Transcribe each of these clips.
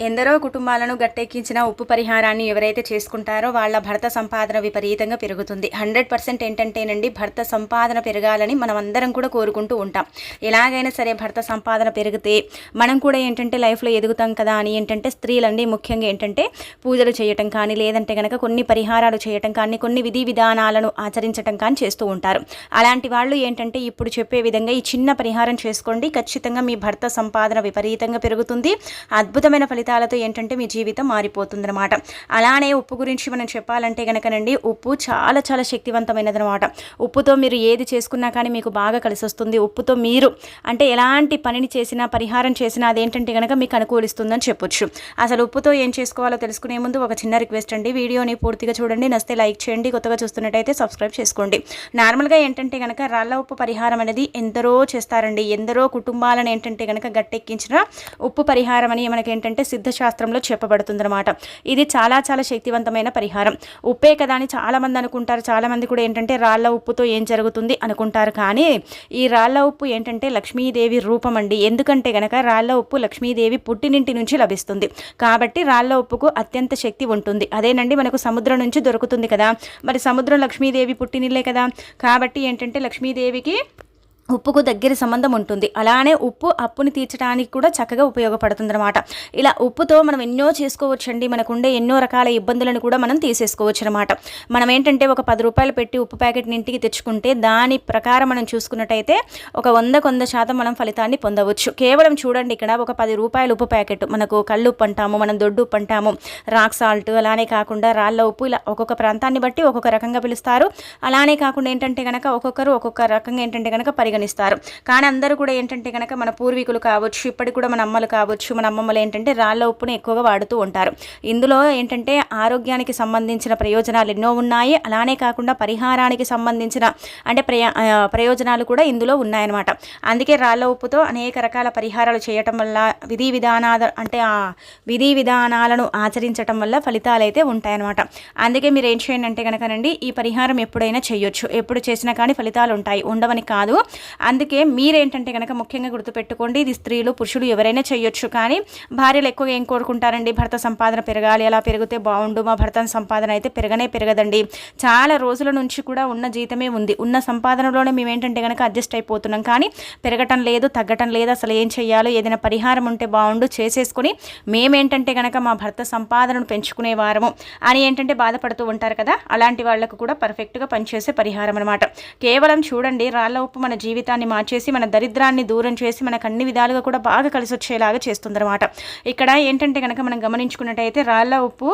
ఎందరో కుటుంబాలను గట్టెక్కించిన ఉప్పు పరిహారాన్ని ఎవరైతే చేసుకుంటారో వాళ్ళ భర్త సంపాదన విపరీతంగా పెరుగుతుంది. హండ్రెడ్ పర్సెంట్ ఏంటంటేనండి భర్త సంపాదన పెరగాలని మనం అందరం కూడా కోరుకుంటూ ఉంటాం. ఎలాగైనా సరే భర్త సంపాదన పెరిగితే మనం కూడా ఏంటంటే లైఫ్లో ఎదుగుతాం కదా అని ఏంటంటే స్త్రీలండి ముఖ్యంగా ఏంటంటే పూజలు చేయటం కానీ లేదంటే కనుక కొన్ని పరిహారాలు చేయటం కానీ కొన్ని విధి విధానాలను ఆచరించటం కానీ చేస్తూ ఉంటారు. అలాంటి వాళ్ళు ఏంటంటే ఇప్పుడు చెప్పే విధంగా ఈ చిన్న పరిహారం చేసుకోండి. ఖచ్చితంగా మీ భర్త సంపాదన విపరీతంగా పెరుగుతుంది. అద్భుతమైన ఫలితాలతో ఏంటంటే మీ జీవితం మారిపోతుందన్నమాట. అలానే ఉప్పు గురించి మనం చెప్పాలంటే కనుకనండి ఉప్పు చాలా చాలా శక్తివంతమైనదనమాట ఉప్పుతో మీరు ఏది చేసుకున్నా కానీ మీకు బాగా కలిసి వస్తుంది ఉప్పుతో మీరు అంటే ఎలాంటి పనిని చేసినా పరిహారం చేసినా అదేంటంటే కనుక మీకు అనుకూలిస్తుందని చెప్పొచ్చు. అసలు ఉప్పుతో ఏం చేసుకోవాలో తెలుసుకునే ముందు ఒక చిన్న రిక్వెస్ట్ అండి. వీడియోని పూర్తిగా చూడండి. నస్తే లైక్ చేయండి. కొత్తగా చూస్తున్నట్టయితే సబ్స్క్రైబ్ చేసుకోండి. నార్మల్గా ఏంటంటే కనుక రాళ్ళ ఉప్పు పరిహారం అనేది ఎందరో చేస్తారండి. ఎందరో కుటుంబాలను ఏంటంటే కనుక గట్టెక్కించిన ఉప్పు పరిహారం అని మనకి ఏంటంటే సిద్ధశాస్త్రంలో చెప్పబడుతుందన్నమాట. ఇది చాలా చాలా శక్తివంతమైన పరిహారం. ఉప్పే కదా అని చాలామంది అనుకుంటారు. చాలామంది కూడా ఏంటంటే రాళ్ళ ఉప్పుతో ఏం జరుగుతుంది అనుకుంటారు. కానీ ఈ రాళ్ళ ఉప్పు ఏంటంటే లక్ష్మీదేవి రూపం అండి. ఎందుకంటే గనక రాళ్ళ ఉప్పు లక్ష్మీదేవి పుట్టినింటి నుంచి లభిస్తుంది. కాబట్టి రాళ్ళ ఉప్పుకు అత్యంత శక్తి ఉంటుంది. అదేనండి మనకు సముద్రం నుంచి దొరుకుతుంది కదా. మరి సముద్రం లక్ష్మీదేవి పుట్టినిల్లే కదా. కాబట్టి ఏంటంటే లక్ష్మీదేవికి ఉప్పుకు దగ్గర సంబంధం ఉంటుంది. అలానే ఉప్పు అప్పుని తీర్చడానికి కూడా చక్కగా ఉపయోగపడుతుందన్నమాట. ఇలా ఉప్పుతో మనం ఎన్నో చేసుకోవచ్చండి. మనకు ఉండే ఎన్నో రకాల ఇబ్బందులను కూడా మనం తీసేసుకోవచ్చు అనమాట మనం ఏంటంటే ఒక పది రూపాయలు పెట్టి ఉప్పు ప్యాకెట్ని ఇంటికి తెచ్చుకుంటే దాని ప్రకారం మనం చూసుకున్నట్టయితే ఒక వంద కొంద శాతం మనం ఫలితాన్ని పొందవచ్చు. కేవలం చూడండి ఇక్కడ ఒక పది రూపాయల ఉప్పు ప్యాకెట్. మనకు కళ్ళు ఉప్పు అంటాము మనం దొడ్డు ఉప్పు అంటాము రాక్ సాల్ట్ అలానే కాకుండా రాళ్ళ ఉప్పు ఇలా ఒక్కొక్క ప్రాంతాన్ని బట్టి ఒక్కొక్క రకంగా పిలుస్తారు. అలానే కాకుండా ఏంటంటే కనుక ఒక్కొక్కరు ఒక్కొక్క రకంగా ఏంటంటే కనుక పరిగణిస్తారు. కానీ అందరూ కూడా ఏంటంటే కనుక మన పూర్వీకులు కావచ్చు ఇప్పటికి కూడా మన అమ్మలు కావచ్చు మన అమ్మమ్మలు ఏంటంటే రాళ్ళ ఉప్పును ఎక్కువగా వాడుతూ ఉంటారు. ఇందులో ఏంటంటే ఆరోగ్యానికి సంబంధించిన ప్రయోజనాలు ఎన్నో ఉన్నాయి. అలానే కాకుండా పరిహారానికి సంబంధించిన అంటే ప్రయా ప్రయోజనాలు కూడా ఇందులో ఉన్నాయన్నమాట. అందుకే రాళ్ళ ఉప్పుతో అనేక రకాల పరిహారాలు చేయటం వల్ల విధి విధానాల అంటే ఆ విధి విధానాలను ఆచరించటం వల్ల ఫలితాలు అయితే ఉంటాయన్నమాట. అందుకే మీరు ఏం చేయండి అంటే కనుకనండి ఈ పరిహారం ఎప్పుడైనా చేయొచ్చు. ఎప్పుడు చేసినా కానీ ఫలితాలు ఉంటాయి. ఉండవని కాదు. అందుకే మీరేంటంటే కనుక ముఖ్యంగా గుర్తుపెట్టుకోండి ఇది స్త్రీలు పురుషులు ఎవరైనా చేయొచ్చు. కానీ భార్యలు ఎక్కువగా ఏం కోరుకుంటారండి? భర్త సంపాదన పెరగాలి అలా పెరిగితే బాగుండు మా భర్త సంపాదన అయితే పెరగనే పెరగదండి. చాలా రోజుల నుంచి కూడా ఉన్న జీతమే ఉంది. ఉన్న సంపాదనలోనే మేము ఏంటంటే కనుక అడ్జస్ట్ అయిపోతున్నాం. కానీ పెరగటం లేదు తగ్గటం లేదు అసలు ఏం చేయాలో ఏదైనా పరిహారం ఉంటే బాగుండు చేసేసుకొని మేమేంటంటే కనుక మా భర్త సంపాదనను పెంచుకునే వారము అని ఏంటంటే బాధపడుతూ ఉంటారు కదా? అలాంటి వాళ్ళకు కూడా పర్ఫెక్ట్గా పనిచేసే పరిహారం అనమాట కేవలం చూడండి రాళ్ళ ఉప్పు మన జీవితాన్ని మార్చేసి మన దరిద్రాన్ని దూరం చేసి మనకు అన్ని విధాలుగా కూడా బాగా కలిసి వచ్చేలాగా చేస్తుందన్నమాట. ఇక్కడ ఏంటంటే కనుక మనం గమనించుకున్నట్టయితే రాళ్ళ ఉప్పు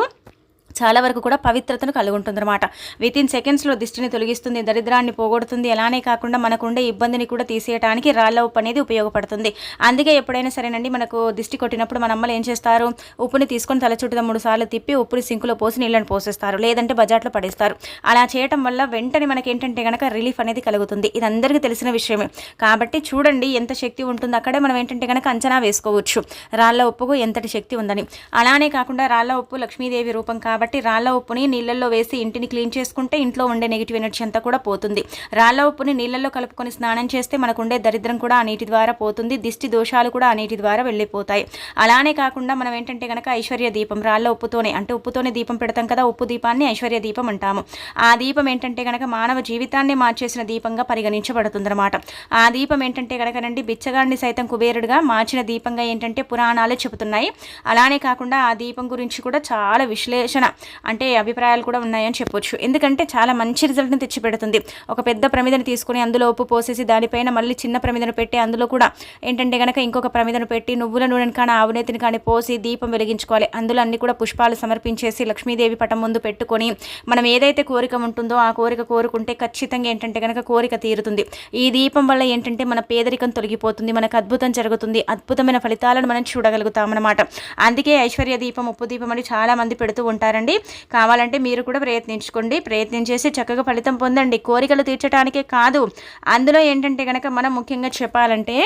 చాలా వరకు కూడా పవిత్రతను కలిగి ఉంటుందన్నమాట విత్ ఇన్ సెకండ్స్లో దిష్టిని తొలగిస్తుంది దరిద్రాన్ని పోగొడుతుంది. అలానే కాకుండా మనకు ఉండే ఇబ్బందిని కూడా తీసేయడానికి రాళ్ళ ఉప్పు అనేది ఉపయోగపడుతుంది. అందుకే ఎప్పుడైనా సరేనండి మనకు దిష్టి కొట్టినప్పుడు మన అమ్మలు ఏం చేస్తారు? ఉప్పుని తీసుకొని తల చుట్టూ మూడు సార్లు తిప్పి ఉప్పుని సింకులో పోసి నీళ్ళని పోసేస్తారు లేదంటే బజాట్లో పడేస్తారు. అలా చేయటం వల్ల వెంటనే మనకి ఏంటంటే కనుక రిలీఫ్ అనేది కలుగుతుంది. ఇది అందరికీ తెలిసిన విషయమే. కాబట్టి చూడండి ఎంత శక్తి ఉంటుందో. అక్కడే మనం ఏంటంటే కనుక అంచనా వేసుకోవచ్చు. రాళ్ళ ఉప్పుకు ఎంతటి శక్తి ఉందని. అలానే కాకుండా రాళ్ళ ఉప్పు లక్ష్మీదేవి రూపం కాబట్టి రాళ్ళ ఉప్పుని నీళ్ళల్లో వేసి ఇంటిని క్లీన్ చేసుకుంటే ఇంట్లో ఉండే నెగిటివ్ ఎనర్జీ అంతా కూడా పోతుంది. రాళ్ళ ఉప్పుని నీళ్ళల్లో కలుపుకొని స్నానం చేస్తే మనకు ఉండే దరిద్రం కూడా ఆ నీటి ద్వారా పోతుంది. దిష్టి దోషాలు కూడా ఆ నీటి ద్వారా వెళ్ళిపోతాయి. అలానే కాకుండా మనం ఏంటంటే కనుక ఐశ్వర్య దీపం రాళ్ళ ఉప్పుతోనే అంటే ఉప్పుతోనే దీపం పెడతాం కదా ఉప్పు దీపాన్ని ఐశ్వర్య దీపం అంటాము. ఆ దీపం ఏంటంటే కనుక మానవ జీవితాన్ని మార్చేసిన దీపంగా పరిగణించబడుతుందన్నమాట. ఆ దీపం ఏంటంటే కనుకనండి బిచ్చగాడిని సైతం కుబేరుడుగా మార్చిన దీపంగా ఏంటంటే పురాణాలు చెబుతున్నాయి. అలానే కాకుండా ఆ దీపం గురించి కూడా చాలా విశ్లేషణ అంటే అభిప్రాయాలు కూడా ఉన్నాయని చెప్పొచ్చు. ఎందుకంటే చాలా మంచి రిజల్ట్ని తెచ్చిపెడుతుంది. ఒక పెద్ద ప్రమిదను తీసుకొని అందులో ఉప్పు పోసేసి దానిపైన మళ్ళీ చిన్న ప్రమిదను పెట్టి అందులో కూడా ఏంటంటే కనుక ఇంకొక ప్రమిదను పెట్టి నువ్వుల నూనెను కానీ ఆవునేతిని కానీ పోసి దీపం వెలిగించుకోవాలి. అందులో అన్ని కూడా పుష్పాలు సమర్పించేసి లక్ష్మీదేవి పటం ముందు పెట్టుకొని మనం ఏదైతే కోరిక ఉంటుందో ఆ కోరిక కోరుకుంటే ఖచ్చితంగా ఏంటంటే కనుక కోరిక తీరుతుంది. ఈ దీపం వల్ల ఏంటంటే మన పేదరికం తొలగిపోతుంది. మనకు అద్భుతం జరుగుతుంది. అద్భుతమైన ఫలితాలను మనం చూడగలుగుతాం అన్నమాట అందుకే ఐశ్వర్య దీపం ఉప్పు దీపం అని చాలామంది పెడుతూ ఉంటారని ఉంటారండి కావాలంటే మీరు కూడా ప్రయత్నించుకోండి. ప్రయత్నించేసి చక్కగా ఫలితం పొందండి. కోరికలు తీర్చడానికే కాదు. అందులో ఏంటంటే కనుక మనం ముఖ్యంగా చెప్పాలంటే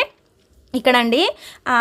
ఇక్కడండి అండి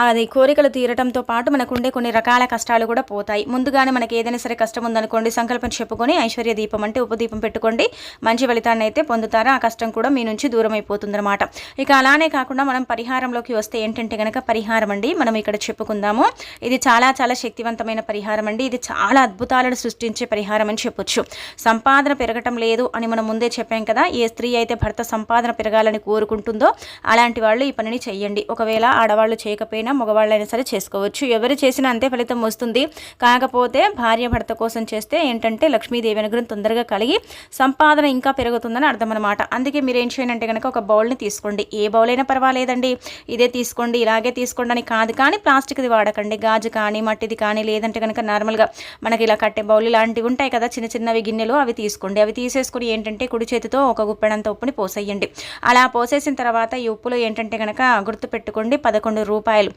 అది కోరికలు తీరటంతో పాటు మనకు ఉండే కొన్ని రకాల కష్టాలు కూడా పోతాయి. ముందుగానే మనకి ఏదైనా సరే కష్టం ఉందనుకోండి సంకల్పం చెప్పుకొని ఐశ్వర్య దీపం అంటే ఉపదీపం పెట్టుకోండి. మంచి ఫలితాన్ని అయితే పొందుతారు. ఆ కష్టం కూడా మీ నుంచి దూరం అయిపోతుందన్నమాట ఇక అలానే కాకుండా మనం పరిహారంలోకి వస్తే ఏంటంటే కనుక పరిహారం అండి మనం ఇక్కడ చెప్పుకుందాము. ఇది చాలా చాలా శక్తివంతమైన పరిహారం అండి. ఇది చాలా అద్భుతాలను సృష్టించే పరిహారం అని చెప్పొచ్చు. సంపాదన పెరగటం లేదు అని మనం ముందే చెప్పాం కదా. ఏ స్త్రీ అయితే భర్త సంపాదన పెరగాలని కోరుకుంటుందో అలాంటి వాళ్ళు ఈ పనిని చెయ్యండి. ఒకవేళ ఆడవాళ్ళు చేయకపోయినా మగవాళ్ళైనా సరే చేసుకోవచ్చు. ఎవరు చేసినా అంతే ఫలితం వస్తుంది. కాకపోతే భార్య భర్త కోసం చేస్తే ఏంటంటే లక్ష్మీదేవి అనుగ్రహం తొందరగా కలిగి సంపాదన ఇంకా పెరుగుతుందని అర్థం అనమాట అందుకే మీరు ఏం చేయండి కనుక ఒక బౌల్ని తీసుకోండి. ఏ బౌల్ అయినా పర్వాలేదండి. ఇదే తీసుకోండి ఇలాగే తీసుకోండి అని కాదు కానీ ప్లాస్టిక్ది వాడకండి. గాజు కానీ మట్టిది కానీ లేదంటే కనుక నార్మల్గా మనకి ఇలా కట్టే బౌల్ ఇలాంటివి ఉంటాయి కదా చిన్న చిన్నవి గిన్నెలు అవి తీసుకోండి. అవి తీసేసుకుని ఏంటంటే కుడి చేతితో ఒక గుప్పెడంత ఉప్పుని పోసేయండి. అలా పోసేసిన తర్వాత ఈ ఉప్పులో ఏంటంటే కనుక గుర్తు నుండి పదకొండు రూపాయలు.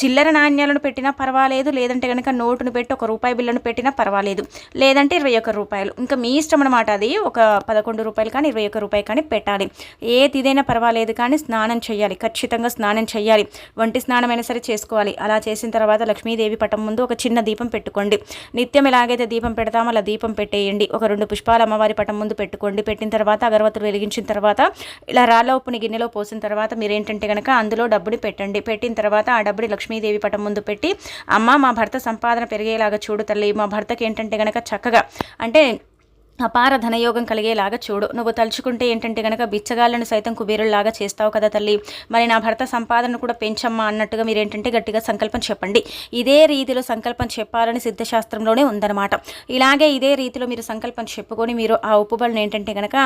చిల్లర నాణ్యాలను పెట్టినా పర్వాలేదు లేదంటే కనుక నోటును పెట్టి ఒక రూపాయి బిల్లును పెట్టినా పర్వాలేదు. లేదంటే ఇరవై ఒక్క రూపాయలు. ఇంకా మీ ఇష్టం అనమాట అది. ఒక పదకొండు రూపాయలు కానీ ఇరవై ఒక్క రూపాయలు కానీ పెట్టాలి. ఏది ఇదైనా పర్వాలేదు కానీ స్నానం చేయాలి. ఖచ్చితంగా స్నానం చేయాలి. వంటి స్నానమైనా సరే చేసుకోవాలి. అలా చేసిన తర్వాత లక్ష్మీదేవి పటం ముందు ఒక చిన్న దీపం పెట్టుకోండి. నిత్యం ఎలాగైతే దీపం పెడతామో అలా దీపం పెట్టేయండి. ఒక రెండు పుష్పాలు అమ్మవారి పటం ముందు పెట్టుకోండి. పెట్టిన తర్వాత అగరవత్తులు వెలిగించిన తర్వాత ఇలా రాళ్ళ ఉప్పుని గిన్నెలో పోసిన తర్వాత మీరేంటంటే కనుక అందులో డబ్బుని పెట్టండి. పెట్టిన తర్వాత ఆ డబ్బుని లక్ష్మీదేవి పటం ముందు పెట్టి అమ్మ మా భర్త సంపాదన పెరిగేలాగా చూడు తల్లి మా భర్తకి ఏంటంటే గనక చక్కగా అంటే అపార ధనయోగం కలిగేలాగా చూడు. నువ్వు తలుచుకుంటే ఏంటంటే గనక బిచ్చగాళ్ళను సైతం కుబేరుల్లాగా చేస్తావు కదా తల్లి. మరి నా భర్త సంపాదన కూడా పెంచమ్మా అన్నట్టుగా మీరు ఏంటంటే గట్టిగా సంకల్పం చెప్పండి. ఇదే రీతిలో సంకల్పం చెప్పాలని సిద్ధశాస్త్రంలోనే ఉందన్నమాట. ఇలాగే ఇదే రీతిలో మీరు సంకల్పం చెప్పుకొని మీరు ఆ ఉప్పుబలను ఏంటంటే గనక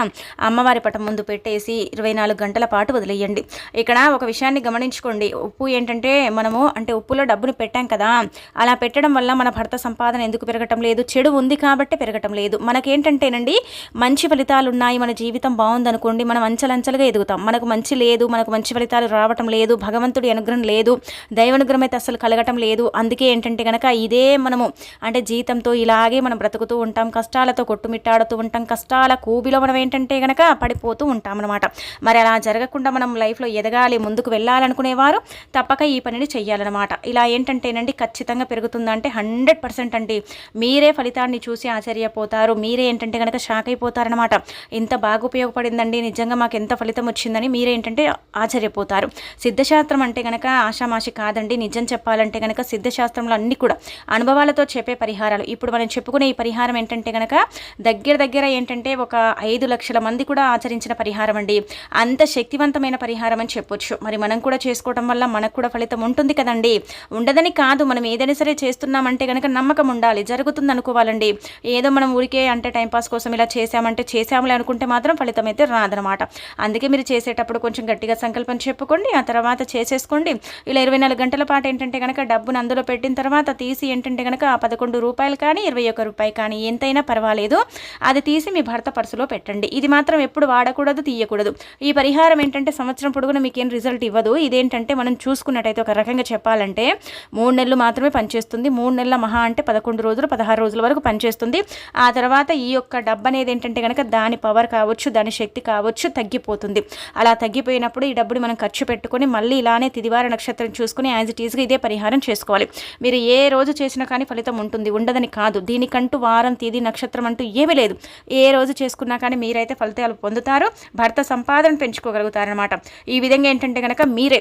అమ్మవారి పటం ముందు పెట్టేసి ఇరవై నాలుగు గంటల పాటు వదిలేయండి. ఇక్కడ ఒక విషయాన్ని గమనించుకోండి. ఉప్పు ఏంటంటే మనము అంటే ఉప్పులో డబ్బును పెట్టాం కదా. అలా పెట్టడం వల్ల మన భర్త సంపాదన ఎందుకు పెరగటం లేదు? చెడు ఉంది కాబట్టి పెరగటం లేదు. మనకేంటంటే మనకేంటంటేనండి మంచి ఫలితాలు ఉన్నాయి మన జీవితం బాగుందనుకోండి మనం అంచలంచలుగా ఎదుగుతాం. మనకు మంచి లేదు మనకు మంచి ఫలితాలు రావటం లేదు భగవంతుడి అనుగ్రహం లేదు దైవానుగ్రహం అయితే అసలు కలగటం లేదు. అందుకే ఏంటంటే కనుక ఇదే మనము అంటే జీతంతో ఇలాగే మనం బ్రతుకుతూ ఉంటాం కష్టాలతో కొట్టుమిట్టాడుతూ ఉంటాం కష్టాల కూబిలో మనం ఏంటంటే కనుక పడిపోతూ ఉంటాం అనమాట మరి అలా జరగకుండా మనం లైఫ్లో ఎదగాలి ముందుకు వెళ్ళాలనుకునేవారు తప్పక ఈ పనిని చెయ్యాలన్నమాట. ఇలా ఏంటంటేనండి ఖచ్చితంగా పెరుగుతుందంటే హండ్రెడ్ పర్సెంట్ అండి. మీరే ఫలితాన్ని చూసి ఆశ్చర్యపోతారు. మీరే ఏంటంటే కనుక షాక్ అయిపోతారనమాట ఇంత బాగా ఉపయోగపడిందండి. నిజంగా మాకు ఎంత ఫలితం వచ్చిందని మీరేంటంటే ఆశ్చర్యపోతారు. సిద్ధశాస్త్రం అంటే కనుక ఆషామాషి కాదండి. నిజం చెప్పాలంటే కనుక సిద్ధశాస్త్రంలో అన్ని కూడా అనుభవాలతో చెప్పే పరిహారాలు. ఇప్పుడు మనం చెప్పుకునే ఈ పరిహారం ఏంటంటే కనుక దగ్గర దగ్గర ఏంటంటే ఒక ఐదు లక్షల మంది కూడా ఆచరించిన పరిహారం అండి. అంత శక్తివంతమైన పరిహారం అని చెప్పొచ్చు. మరి మనం కూడా చేసుకోవడం వల్ల మనకు కూడా ఫలితం ఉంటుంది కదండి. ఉండదని కాదు. మనం ఏదైనా సరే చేస్తున్నామంటే కనుక నమ్మకం ఉండాలి. జరుగుతుంది అనుకోవాలండి. ఏదో మనం ఊరికే అంటే టైంపాస్ కోసం ఇలా చేసామంటే చేసాములే అనుకుంటే మాత్రం ఫలితం అయితే రాదనమాట అందుకే మీరు చేసేటప్పుడు కొంచెం గట్టిగా సంకల్పం చెప్పుకోండి ఆ తర్వాత చేసేసుకోండి. ఇలా ఇరవై నాలుగు గంటల పాటు ఏంటంటే కనుక డబ్బును అందులో పెట్టిన తర్వాత తీసి ఏంటంటే కనుక ఆ పదకొండు రూపాయలు కానీ ఇరవై ఒక్క రూపాయి కానీ ఎంతైనా పర్వాలేదు. అది తీసి మీ భర్త పర్సులో పెట్టండి. ఇది మాత్రం ఎప్పుడు వాడకూడదు తీయకూడదు. ఈ పరిహారం ఏంటంటే సంవత్సరం పొడుగున మీకు ఏం రిజల్ట్ ఇవ్వదు. ఇదేంటంటే మనం చూసుకున్నట్టయితే ఒక రకంగా చెప్పాలంటే మూడు నెలలు మాత్రమే పనిచేస్తుంది. మూడు నెలల మహా అంటే పదకొండు రోజులు పదహారు రోజుల వరకు పనిచేస్తుంది. ఆ తర్వాత ఈ యొక్క డబ్బు అనేది ఏంటంటే కనుక దాని పవర్ కావచ్చు దాని శక్తి కావచ్చు తగ్గిపోతుంది. అలా తగ్గిపోయినప్పుడు ఈ డబ్బుని మనం ఖర్చు పెట్టుకొని మళ్ళీ ఇలానే తిదివార నక్షత్రం చూసుకుని యాజ్ ఇట్ ఈజ్గా ఇదే పరిహారం చేసుకోవాలి. మీరు ఏ రోజు చేసినా కానీ ఫలితం ఉంటుంది ఉండదని కాదు. దీనికంటూ వారం తేదీ నక్షత్రం అంటూ ఏమీ లేదు. ఏ రోజు చేసుకున్నా కానీ మీరైతే ఫలితాలు పొందుతారు భర్త సంపాదన పెంచుకోగలుగుతారనమాట ఈ విధంగా ఏంటంటే కనుక మీరే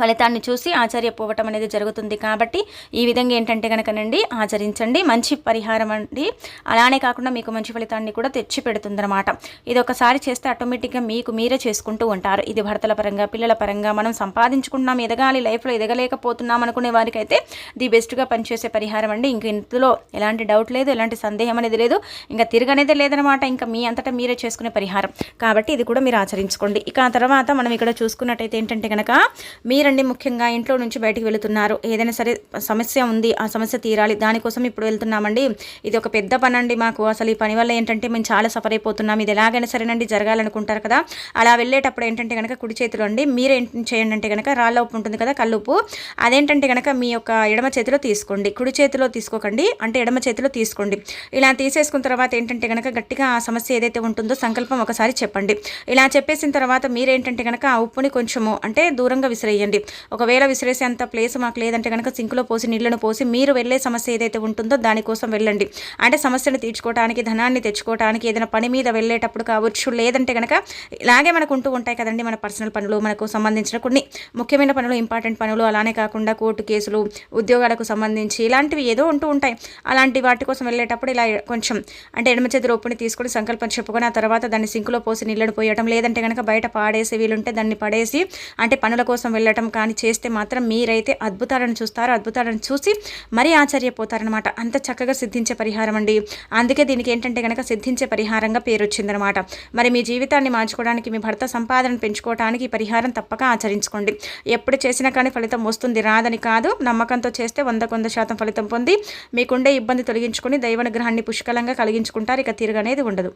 ఫలితాన్ని చూసి ఆశ్చర్యపోవటం అనేది జరుగుతుంది కాబట్టి ఈ విధంగా ఏంటంటే కనుకనండి ఆచరించండి మంచి పరిహారం అండి. అలానే కాకుండా మీకు మంచి ఫలితాన్ని కూడా తెచ్చి పెడుతుందన్నమాట. ఇది ఒకసారి చేస్తే ఆటోమేటిక్గా మీకు మీరే చేసుకుంటూ ఉంటారు. ఇది భర్తల పరంగా పిల్లల పరంగా మనం సంపాదించుకుంటున్నాం ఎదగాలి లైఫ్లో ఎదగలేకపోతున్నాం అనుకునే వారికైతే ది బెస్ట్గా పనిచేసే పరిహారం అండి. ఇంక ఇందులో ఎలాంటి డౌట్ లేదు ఎలాంటి సందేహం అనేది లేదు. ఇంకా తిరగనేది లేదనమాట ఇంకా మీ అంతటా మీరే చేసుకునే పరిహారం. కాబట్టి ఇది కూడా మీరు ఆచరించుకోండి. ఇక ఆ తర్వాత మనం ఇక్కడ చూసుకున్నట్టయితే ఏంటంటే కనుక మీరండి ముఖ్యంగా ఇంట్లో నుంచి బయటికి వెళుతున్నారు. ఏదైనా సరే సమస్య ఉంది ఆ సమస్య తీరాలి. దానికోసం ఇప్పుడు వెళ్తున్నామండి. ఇది ఒక పెద్ద పని అండి మాకు. అసలు ఈ పని వల్ల ఏంటంటే మేము చాలా సఫర్ అయిపోతున్నాం. ఇది ఎలాగైనా సరేనండి జరగాలనుకుంటారు కదా. అలా వెళ్ళేటప్పుడు ఏంటంటే కనుక కుడి చేతిలో అండి మీరు చేయండి అంటే కనుక రాళ్ళ ఉప్పు ఉంటుంది కదా కల్లుప్పు. అదేంటంటే కనుక మీ యొక్క ఎడమ చేతిలో తీసుకోండి. కుడి చేతిలో తీసుకోకండి అంటే ఎడమ చేతిలో తీసుకోండి. ఇలా తీసేసుకున్న తర్వాత ఏంటంటే కనుక గట్టిగా ఆ సమస్య ఏదైతే ఉంటుందో సంకల్పం ఒకసారి చెప్పండి. ఇలా చెప్పేసిన తర్వాత మీరేంటంటే కనుక ఆ ఉప్పుని కొంచెము అంటే దూరంగా విసిరేయండి. ఉంటుందండి ఒకవేళ విసిరేసేంత ప్లేస్ మాకు లేదంటే కనుక సింకులో పోసి నీళ్ళను పోసి మీరు వెళ్ళే సమస్య ఏదైతే ఉంటుందో దానికోసం వెళ్ళండి. అంటే సమస్యను తీర్చుకోవడానికి ధనాన్ని తెచ్చుకోవడానికి ఏదైనా పని మీద వెళ్ళేటప్పుడు కావచ్చు లేదంటే కనుక ఇలాగే మనకు ఉంటూ ఉంటాయి కదండి మన పర్సనల్ పనులు మనకు సంబంధించిన కొన్ని ముఖ్యమైన పనులు ఇంపార్టెంట్ పనులు. అలానే కాకుండా కోర్టు కేసులు ఉద్యోగాలకు సంబంధించి ఇలాంటివి ఏదో ఉంటూ ఉంటాయి. అలాంటి వాటి కోసం వెళ్ళేటప్పుడు ఇలా కొంచెం అంటే ఎడమ చేతి రూపుని తీసుకొని సంకల్పం చెప్పుకొని ఆ తర్వాత దాన్ని సింకులో పోసి నీళ్ళను పోయటం లేదంటే కనుక బయట పాడేసి వీలుంటే దాన్ని పడేసి అంటే పనుల కోసం వెళ్ళటం కానీ చేస్తే మాత్రం మీరైతే అద్భుతాలను చూస్తారు అద్భుతాలను చూసి మరీ ఆశ్చర్యపోతారనమాట అంత చక్కగా సిద్ధించే పరిహారం అండి. అందుకే దీనికి ఏంటంటే కనుక సిద్ధించే పరిహారంగా పేరు వచ్చిందనమాట మరి మీ జీవితాన్ని మార్చుకోవడానికి మీ భర్త సంపాదన పెంచుకోవడానికి ఈ పరిహారం తప్పక ఆచరించుకోండి. ఎప్పుడు చేసినా కానీ ఫలితం వస్తుంది రాదని కాదు. నమ్మకంతో చేస్తే వందకు వంద శాతం ఫలితం పొంది మీకుండే ఇబ్బంది తొలగించుకొని దైవనుగ్రహాన్ని పుష్కలంగా కలిగించుకుంటారు. ఇక తిరగనేది ఉండదు.